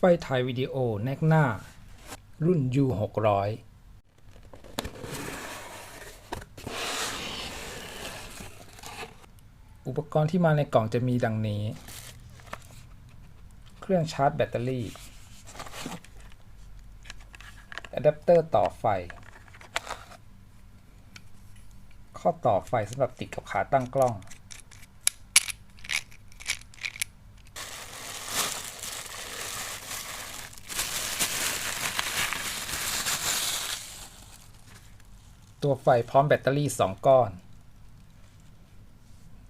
ไฟถ่ายวิดีโอแนกหน้า รุ่น U 6 0 0อุปกรณ์ที่มาในกล่องจะมีดังนี้ เครื่องชาร์จแบตเตอรี่ อะแดปเตอร์ต่อไฟ ข้อต่อไฟสำหรับติดกับขาตั้งกล้อง ตัวไฟพร้อมแบตเตอรี่ 2 ก้อน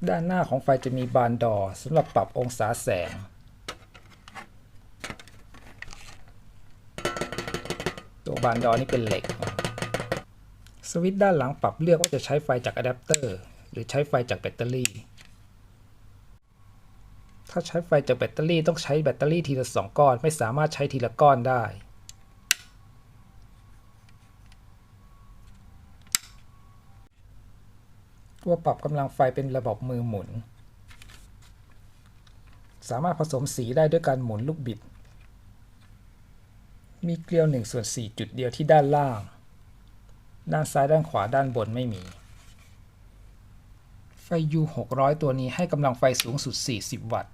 ด้านหน้าของไฟจะมีบานดอสำหรับปรับองศาแสง ตัวบานดอนี่เป็นเหล็ก สวิตช์ด้านหลังปรับเลือกว่าจะใช้ไฟจากอะแดปเตอร์หรือใช้ไฟจากแบตเตอรี่ ถ้าใช้ไฟจากแบตเตอรี่ต้องใช้แบตเตอรี่ทีละสองก้อน ไม่สามารถใช้ทีละก้อนได้ ตัวปรับกำลังไฟเป็นระบบมือหมุน สามารถผสมสีได้ด้วยการหมุนลูกบิด มีเกลียว1ส่วน4จุดเดียวที่ด้านล่าง ด้านซ้ายด้านขวาด้านบนไม่มี ไฟ U 600 ตัวนี้ให้กำลังไฟสูงสุด 40 วัตต์